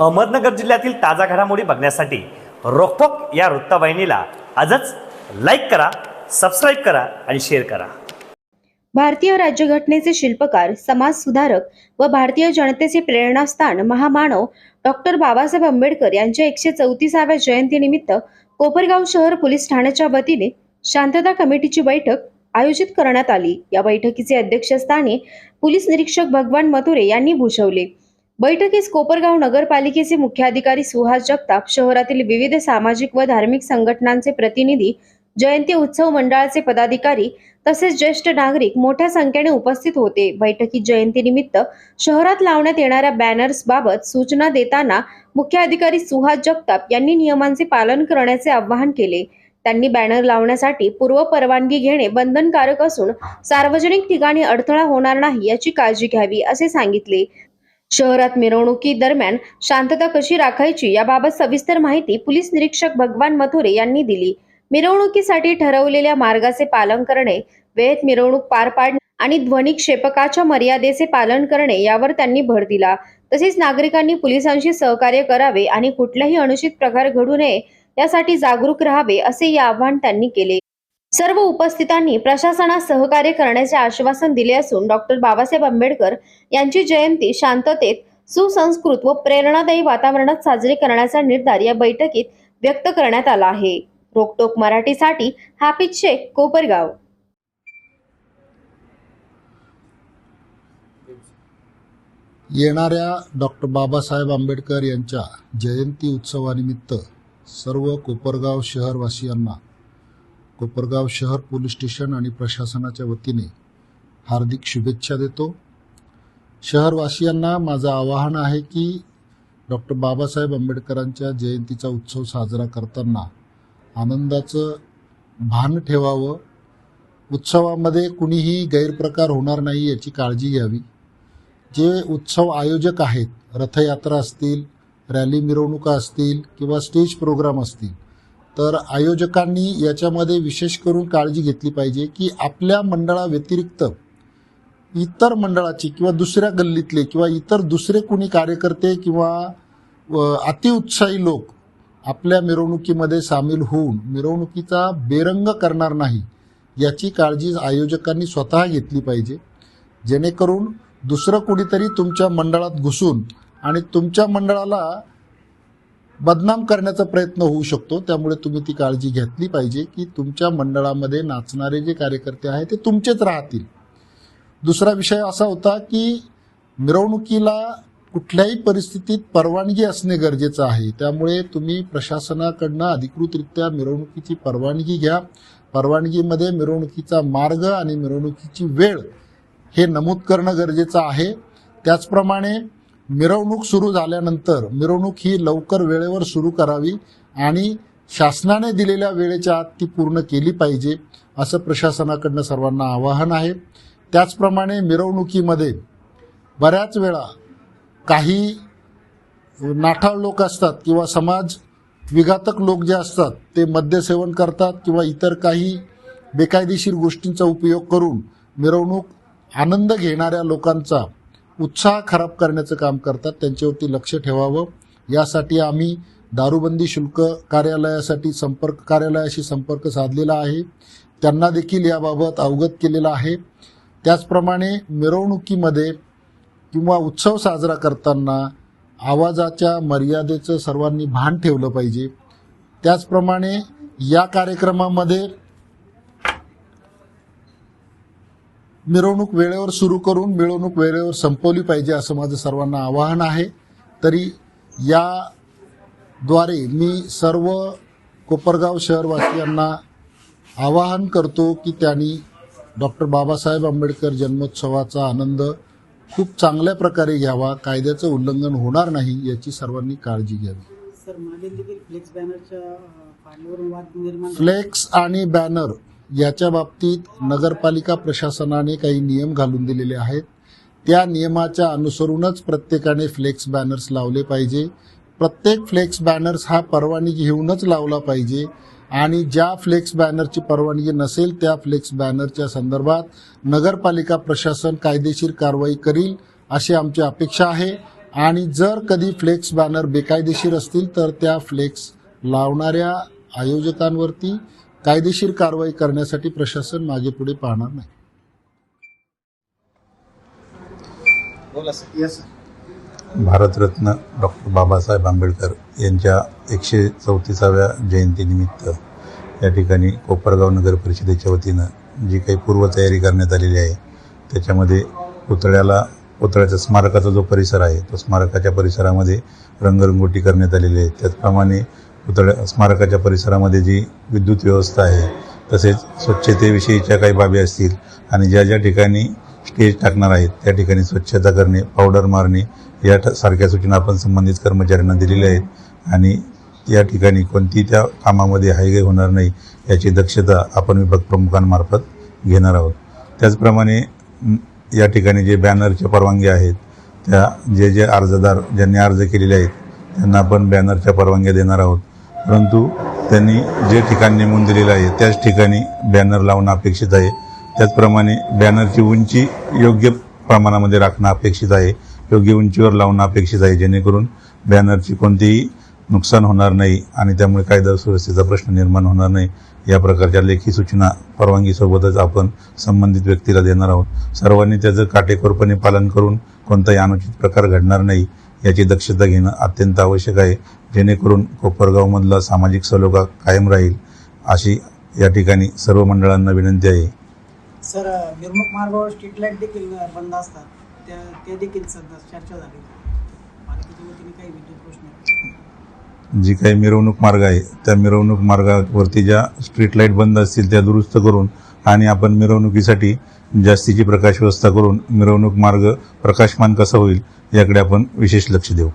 अहमदनगर जिल्ह्यातील ताजा घडामोडी बघण्यासाठी रोकटोक या वृत्तवाहिनीला आजच लाईक करा सबस्क्राईब करा आणि शेअर करा. भारतीय राज्यघटनेचे शिल्पकार समाजसुधारक व भारतीय जनतेचे प्रेरणास्थान महामानव डॉक्टर बाबासाहेब आंबेडकर यांच्या एकशे चौतीसाव्या जयंतीनिमित्त कोपरगाव शहर पोलीस ठाण्याच्या वतीने शांतता कमिटीची बैठक आयोजित करण्यात आली. या बैठकीचे अध्यक्षस्थानी पोलीस निरीक्षक भगवान मथुरे यांनी भूषवले. बैठकीस कोपरगाव नगरपालिकेचे मुख्याधिकारी सुहास जगताप शहरातील विविध सामाजिक व धार्मिक संघटनांचे प्रतिनिधी जयंती उत्सव मंडळाचे पदाधिकारी तसेच ज्येष्ठ नागरिक मोठ्या संख्येने उपस्थित होते. बैठकीत जयंतीनिमित्त शहरात लावण्यात येणाऱ्या बॅनर्स बाबत सूचना देताना मुख्याधिकारी सुहास जगताप यांनी नियमांचे पालन करण्याचे आवाहन केले. त्यांनी बॅनर लावण्यासाठी पूर्व परवानगी घेणे बंधनकारक असून सार्वजनिक ठिकाणी अडथळा होणार नाही याची काळजी घ्यावी असे सांगितले. शहरात मिरवणुकी दरम्यान शांतता कशी राखायची याबाबत सविस्तर माहिती पोलीस निरीक्षक भगवान मथुरे यांनी दिली. मिरवणुकीसाठी ठरवलेल्या मार्गाचे पालन करणे वेळेत मिरवणूक पार पाडणे आणि ध्वनिक्षेपकाच्या मर्यादेचे पालन करणे यावर त्यांनी भर दिला. तसेच नागरिकांनी पोलिसांशी सहकार्य करावे आणि कुठलाही अनुचित प्रकार घडू नये यासाठी जागरूक राहावे असे या आवाहन त्यांनी केले. सर्व उपस्थितांनी प्रशासनास सहकार्य करण्याचे आश्वासन दिले असून डॉक्टर बाबासाहेब आंबेडकर यांची जयंती शांततेत सुसंस्कृत व प्रेरणादायी वातावरणात साजरी करण्याचा निर्धार या बैठकीत व्यक्त करण्यात आला आहे. रोकटोक मराठीसाठी हाफिज शेख कोपरगाव. येणाऱ्या डॉक्टर बाबासाहेब आंबेडकर यांच्या जयंती उत्सवानिमित्त सर्व कोपरगाव शहरवासियांना कोपरगाव शहर पोलीस स्टेशन आणि प्रशासनाच्या वतीने हार्दिक शुभेच्छा देतो. शहरवासियांना माझं आवाहन आहे की डॉक्टर बाबासाहेब आंबेडकरांच्या जयंतीचा उत्सव साजरा करताना आनंदाचं भान ठेवावं. उत्सवामध्ये कुणीही गैरप्रकार होणार नाही याची काळजी घ्यावी. जे उत्सव आयोजक आहेत रथयात्रा असतील रॅली मिरवणुका असतील किंवा स्टेज प्रोग्राम असतील तर आयोजकांनी याच्यामध्ये विशेष करून काळजी घेतली पाहिजे की आपल्या मंडळाव्यतिरिक्त इतर मंडळाची किंवा दुसऱ्या गल्लीतले किंवा इतर दुसरे कुणी कार्यकर्ते किंवा अतिउत्साही लोक आपल्या मिरवणुकीमध्ये सामील होऊन मिरवणुकीचा बेरंग करणार नाही याची काळजी आयोजकांनी स्वतः घेतली पाहिजे. जेणेकरून दुसरं कुणीतरी तुमच्या मंडळात घुसून आणि तुमच्या मंडळाला बदनाम करण्याचा प्रयत्न होऊ शकतो. त्यामुळे तुम्ही ती काळजी घेतली पाहिजे की तुमच्या मंडळामध्ये नाचणारे जे कार्यकर्ते आहेत ते तुमचेच राहतील. दुसरा विषय असा होता की मिरवणुकीला कुठल्याही परिस्थितीत परवानगी असणे गरजेचं आहे. त्यामुळे तुम्ही प्रशासनाकडनं अधिकृतरित्या मिरवणुकीची परवानगी घ्या. परवानगीमध्ये मिरवणुकीचा मार्ग आणि मिरवणुकीची वेळ हे नमूद करणं गरजेचं आहे. त्याचप्रमाणे मिरवणूक सुरू झाल्यानंतर मिरवणूक ही लवकर वेळेवर सुरू करावी आणि शासनाने दिलेल्या वेळेच्या आत ती पूर्ण केली पाहिजे असं प्रशासनाकडनं सर्वांना आवाहन आहे. त्याचप्रमाणे मिरवणुकीमध्ये बऱ्याच वेळा काही नाठाळ लोक असतात किंवा समाज विघातक लोक जे असतात ते मद्यसेवन करतात किंवा इतर काही बेकायदेशीर गोष्टींचा उपयोग करून मिरवणूक आनंद घेणाऱ्या लोकांचा उत्साह खराब करण्याचं काम करतात त्यांच्यावरती लक्ष ठेवावं. यासाठी आम्ही दारूबंदी शुल्क कार्यालयासाठी संपर्क कार्यालयाशी संपर्क साधलेला आहे. त्यांना देखील याबाबत अवगत केलेलं आहे. त्याचप्रमाणे मिरवणुकीमध्ये किंवा उत्सव साजरा करताना आवाजाच्या मर्यादेचं सर्वांनी भान ठेवलं पाहिजे. त्याचप्रमाणे या कार्यक्रमामध्ये मिरवणूक वेळेवर सुरू करून मिरवणूक वेळेवर संपवली पाहिजे असं माझं सर्वांना आवाहन आहे तरी याद्वारे मी सर्व कोपरगाव शहरवासियांना आवाहन करतो की त्यांनी डॉक्टर बाबासाहेब आंबेडकर जन्मोत्सवाचा आनंद खूप चांगल्या प्रकारे घ्यावा कायद्याचं उल्लंघन होणार नाही याची सर्वांनी काळजी घ्यावी सर देखील बॅनरच्या. फ्लेक्स आणि बॅनर याच्या बाबतीत नगरपालिका प्रशासनाने काही नियम घालून दिलेले आहेत. त्या नियमाच्या अनुसरूनच प्रत्येकाने फ्लेक्स बॅनर्स लावले पाहिजे. प्रत्येक फ्लेक्स बॅनर्स हा परवानगी घेऊनच लावला पाहिजे आणि ज्या फ्लेक्स बॅनरची परवानगी नसेल त्या फ्लेक्स बॅनरच्या संदर्भात नगरपालिका प्रशासन कायदेशीर कारवाई करील अशी आमची अपेक्षा आहे. आणि जर कधी फ्लेक्स बॅनर बेकायदेशीर असतील तर त्या फ्लेक्स लावणाऱ्या आयोजकांवरती कायदेशीर कारवाई करण्यासाठी प्रशासन मागे पुढे पाहणार नाही. भारतरत्न डॉक्टर बाबासाहेब आंबेडकर यांच्या एकशे चौतीसाव्या जयंतीनिमित्त या ठिकाणी कोपरगाव नगर परिषदेच्या वतीनं जी काही पूर्वतयारी करण्यात आलेली आहे त्याच्यामध्ये पुतळ्याला पुतळ्याचा स्मारकाचा जो परिसर आहे तो स्मारकाच्या परिसरामध्ये रंगरंगोटी करण्यात आलेली आहे. त्याचप्रमाणे पुतळ्या स्मारकाच्या परिसरामध्ये जी विद्युत व्यवस्था आहे तसेच स्वच्छतेविषयीच्या काही बाबी असतील आणि ज्या ज्या ठिकाणी स्टेज टाकणार आहेत त्या ठिकाणी स्वच्छता करणे पावडर मारणे या ठ- सारख्या सूचना आपण संबंधित कर्मचाऱ्यांना दिलेल्या आहेत. आणि या ठिकाणी कोणती त्या कामामध्ये हायगाई होणार नाही याची दक्षता आपण विभाग प्रमुखांमार्फत घेणार आहोत. त्याचप्रमाणे या ठिकाणी जे बॅनरच्या परवानगी आहेत त्या जे जे अर्जदार ज्यांनी अर्ज केलेले आहेत त्यांना आपण बॅनरच्या परवानग्या देणार आहोत. परंतु त्यांनी जे ठिकाण नेमून दिलेलं आहे त्याच ठिकाणी बॅनर लावणं अपेक्षित आहे. त्याचप्रमाणे बॅनरची उंची योग्य प्रमाणामध्ये राखणं अपेक्षित आहे. योग्य उंचीवर लावणं अपेक्षित आहे जेणेकरून बॅनरची कोणतीही नुकसान होणार नाही आणि त्यामुळे कायदा सुव्यवस्थेचा प्रश्न निर्माण होणार नाही. या प्रकारच्या लेखी सूचना परवानगीसोबतच आपण संबंधित व्यक्तीला देणार आहोत. सर्वांनी त्याचं काटेकोरपणे पालन करून कोणताही अनुचित प्रकार घडणार नाही. याची दक्षता घेणं अत्यंत आवश्यक आहे. जेणेकरून कोपरगावमधला सामाजिक सलोखा कायम राहील अशी या ठिकाणी सर्व मंडळांना विनंती आहे. सर मिरवणूक मार्गावर स्ट्रीट लाइट देखील बंद असतात. त्या त्या देखील चर्चा झाली. पालिकेच्या वतीने काही विद्युत प्रश्न जी काही मिरवणूक मार्ग आहे त्या मिरवणूक मार्गावरती ज्या स्ट्रीट लाइट बंद असतील त्या दुरुस्त करून आणि आपण मिरवणुकीसाठी जास्तीची प्रकाश व्यवस्था करून मिरवणूक मार्ग प्रकाशमान कसा होईल याकडे आपण विशेष लक्ष देऊ.